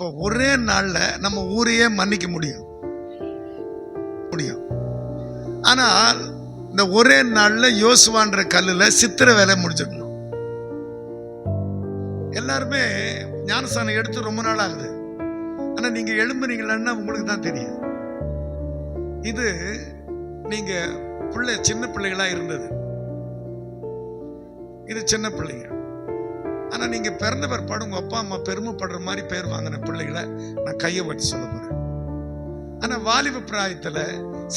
அப்போ ஒரே நாளில் நம்ம ஊரையே மன்னிக்க முடியும். முடியும். ஆனால் இந்த ஒரே நாளில் யோசுவான்ற கல்லில் சித்திர வேலை முடிச்சிடணும். எல்லாருமே ஞானஸ்தானம் எடுத்து ரொம்ப நாள் ஆகுது. ஆனால் நீங்கள் எழும்புனீங்களன்னா உங்களுக்கு தான் தெரியும். இது நீங்கள் பிள்ளை சின்ன பிள்ளைகளாக இருந்தது. இது சின்ன பிள்ளைங்க. ஆனால் நீங்கள் பிறந்த பிற்பாடு உங்கள் அப்பா அம்மா பெருமைப்படுற மாதிரி பேர் வாங்கின பிள்ளைகளை நான் கையை வச்சு சொல்ல போகிறேன் ஆனால் வாலிப பிராயத்தில்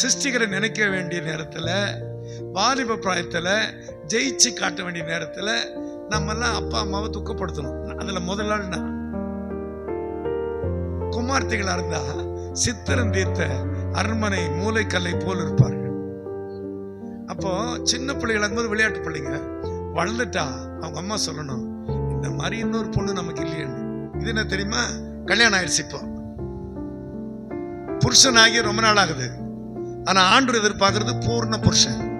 சிருஷ்டிகரை நினைக்க வேண்டிய நேரத்தில் வாலிப பிராயத்தில் ஜெயிச்சு காட்ட வேண்டிய நேரத்தில் நம்மெல்லாம் அப்பா அம்மாவை துக்கப்படுத்தணும். அதில் முதல் ஆள் நான். குமார்த்திகளாக இருந்தா சித்திரம் தீர்த்த அரண்மனை மூளைக்கல்லை போல் இருப்பார்கள். அப்போ சின்ன பிள்ளைகள் போது விளையாட்டு பிள்ளைங்க. வளர்ந்துட்டா அவங்க அம்மா சொல்லணும் இந்த மாதிரி இன்னொரு பொண்ணு நமக்கு இல்லையேன்னு. இது என்ன தெரியுமா? கல்யாணம் ஆயிடுச்சு இப்போ. புருஷன் ஆகி ரொம்ப நாள் ஆகுது. ஆனா ஆண்டு எதிர்பார்க்கறது பூர்ண புருஷன்.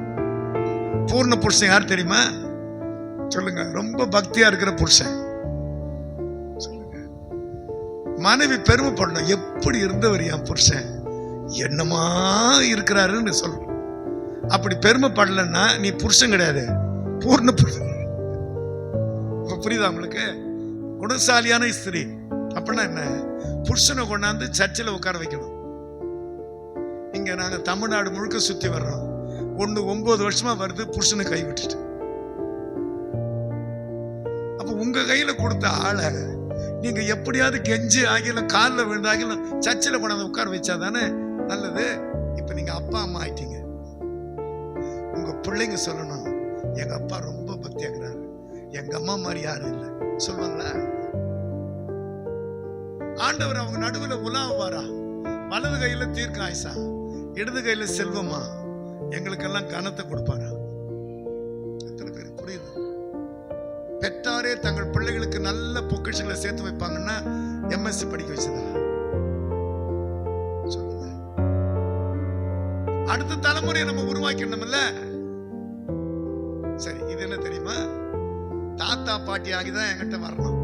பூர்ண புருஷன் யார் தெரியுமா? சொல்லுங்க. ரொம்ப பக்தியா இருக்கிற புருஷன். சொல்லுங்க. மனைவி பெருமைப்படணும். எப்படி இருந்தவர் என் புருஷன்? என்னமா இருக்கிறாருன்னு சொல்லணும். அப்படி பெருமைப்படலன்னா நீ புருஷன் கிடையாது. பூர்ண புருஷன். புரியுதா உங்களுக்கு? குணசாலியான ஸ்திரீ. அப்படின்னா என்ன? புருஷனை கொண்டாந்து சர்ச்சில் உட்கார வைக்கணும். இங்க நாங்க தமிழ்நாடு முழுக்க சுத்தி வர்றோம். ஒன்று ஒன்பது வருஷமா வருது புருஷனை கை விட்டுட்டு. அப்போ உங்க கையில் கொடுத்த ஆளை நீங்க எப்படியாவது கெஞ்சி ஆகிலும் காலில் விழுந்து ஆகிலும் சர்ச்சில் கொண்டாந்து உட்கார வச்சா தானே நல்லது? இப்போ நீங்க அப்பா அம்மா ஆயிட்டீங்க. உங்க பிள்ளைங்க சொல்லணும். எங்க அப்பா ரொம்ப பக்தியாகிறாரு எங்க அம்மா மாதிரி யாரும் இல்லை. சொல்லுவாங்களா? ஆண்டவர் அவங்க நடுவில் உலாவாரா வலது கையில தீர்க்க ஆயிசா? இடது கையில செல்வமா? எங்களுக்கெல்லாம் கனத்தை கொடுப்பாரா? எத்தனை பேர்? புரியுது. பெற்றாரே தங்கள் பிள்ளைகளுக்கு நல்ல பொக்கிஷங்களை சேர்த்து வைப்பாங்கன்னா எம்எஸ்சி படிக்க வச்சதா? சொல்லுங்க. அடுத்த தலைமுறையை நம்ம உருவாக்கணும்ல? சரி இது என்ன தெரியுமா? தாத்தா பாட்டி ஆகிதான் என்கிட்ட வரணும்.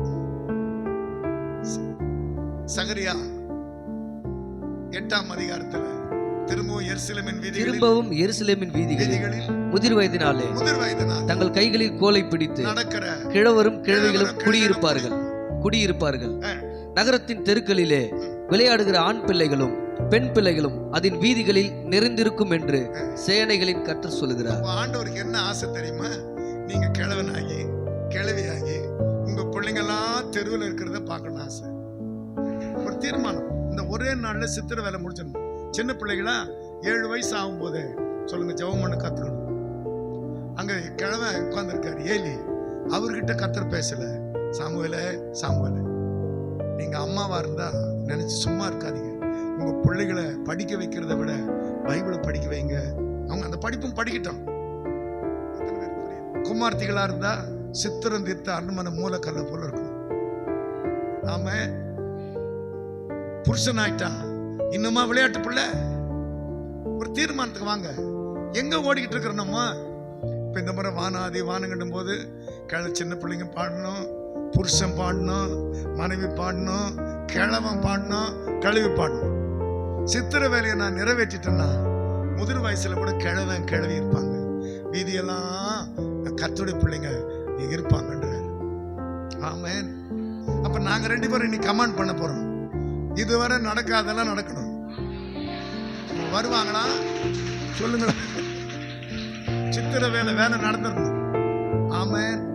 சகரியா எட்டாம் அதிகாரத்துல திரும்பவும் எருசலேமின் வீதிகளில் திரும்பவும் எருசலேமின் வீதிகளில் முதிர் வயதினாலே முதிர் வயதினால் தங்கள் கைகளில் கோலை பிடித்து நடக்கிற கிழவரும் கிழவிகளும் குடியிருப்பார்கள். குடியிருப்பார்கள். நகரத்தின் தெருக்களிலே விளையாடுகிற ஆண் பிள்ளைகளும் பெண் பிள்ளைகளும் அதன் வீதிகளில் நிறைந்திருக்கும் என்று சேனைகளின் கற்று சொல்லுகிறார். ஆண்டவருக்கு என்ன ஆசை தெரியுமா? நீங்க கிழவனாகி கிழவியாகி உங்க பிள்ளைங்கெல்லாம் தெருவில் இருக்கிறத பார்க்கணும் ஆசை. ஒரு தீர்மானம். இந்த ஒரே நாள்ல சித்திர வேலை முடிச்சிடணும். சின்ன பிள்ளைகளா ஏழு வயசு ஆகும்போது சொல்லுங்க ஜெபம் பண்ண கத்துக்கணும். அங்க கிழவன் உட்கார்ந்துருக்காரு ஏலி. அவர்கிட்ட கத்தர் பேசல. சாமுவேல சாமுவேல நீங்க அம்மாவா இருந்தா நினைச்சு சும்மா இருக்காதீங்க. உங்க பிள்ளைகளை படிக்க வைக்கிறத விட பைபிளை படிக்க வைங்க. அவங்க அந்த படிப்பும் படிக்கட்டும். குமார்த்திகளாக இருந்தால் குமார்த்திகளா இருந்தா சித்திரம் தீர்த்த அனுமன மூலக்கல்ல போல இருக்கும். நாம புருஷன் ஆயிட்டா இன்னுமா விளையாட்டு பிள்ளை? ஒரு தீர்மானத்துக்கு வாங்க. எங்க ஓடிக்கிட்டு இருக்கிற நம்ம? இப்ப இந்த முறை வானாதி வானங்கட்டும் போது கிழ சின்ன பிள்ளைங்க பாடணும் புருஷன் பாடணும் மனைவி பாடணும் கிழவன் பாடணும் கழுவி பாடணும். சித்திர வேலையை நான் நிறைவேற்றிட்டேன்னா முதிர் வயசுல கூட கிழவன் கிழவி இருப்பாங்க. வீதியெல்லாம் கத்துடைய பிள்ளைங்க இருப்பாங்கன்ற ஆமேன். அப்ப நாங்க ரெண்டு பேரும் இன்னைக்கு கமாண்ட் பண்ண போறோம். இதுவரை நடக்காதெல்லாம் நடக்கணும். வருவாங்களா? சொல்லுங்க சித்திர வேலை வேலை நடந்துடணும் ஆமேன்.